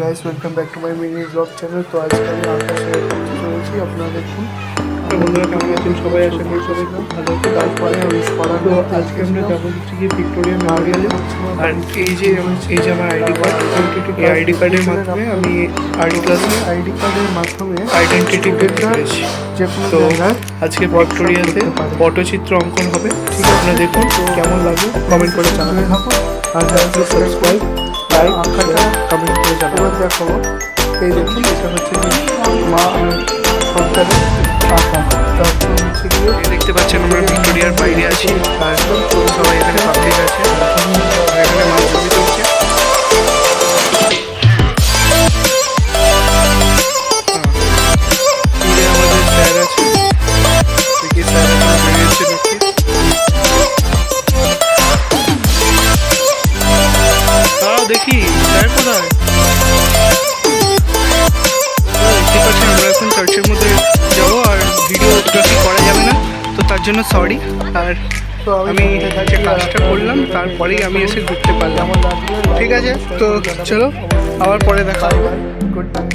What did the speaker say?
Guys welcome back to my mini vlog channel তো আজকে আমি আকাশ চলেছি আপনারা দেখুন। বন্ধুরা কেমন আছেন? সবাই আশা করি সবাই খুব ভালো আছে তারপরে আমি সরানো তো আজকে আমরা যাব হচ্ছে গিয়ে ভিক্টোরিয়া মেমোরিয়ালে। আর এই যে এই যে আমার আইডি কার্ড এই আইডি কার্ডের মাধ্যমে আমি আর্ট ক্লাসে আইডি কার্ডের মাধ্যমে আইডেন্টিটি কোনো তো আজকে ভিক্টোরিয়াতে পটচিত্র অঙ্কন হবে। ঠিক আপনারা দেখুন কেমন লাগবে কমেন্ট করে জানাবেন। আর সাবস্ক্রাইব লাইক কমেন্ট দেখাবো। এই দেখুন এটা হচ্ছে মা সরকারের আঁকা তারপর হচ্ছে গিয়ে দেখতে পাচ্ছেন আমরা ভিক্টোরিয়ার বাইরে আছি। সবাই এখানে পাবলিক আছে। এখানে মাছ ছবি তুলছে। দেখি দাঁড়াও দেখি স্যার কোথায়? চার্চের মধ্যে যাব আর ভিডিওগ্রাফি করা যাবে না। তো তার জন্য সরি আর আমি যে কাজটা করলাম, তারপরেই আমি এসে ঘুরতে পারলাম। ঠিক আছে? তো চলো, আবার পরে দেখা হবে। Good night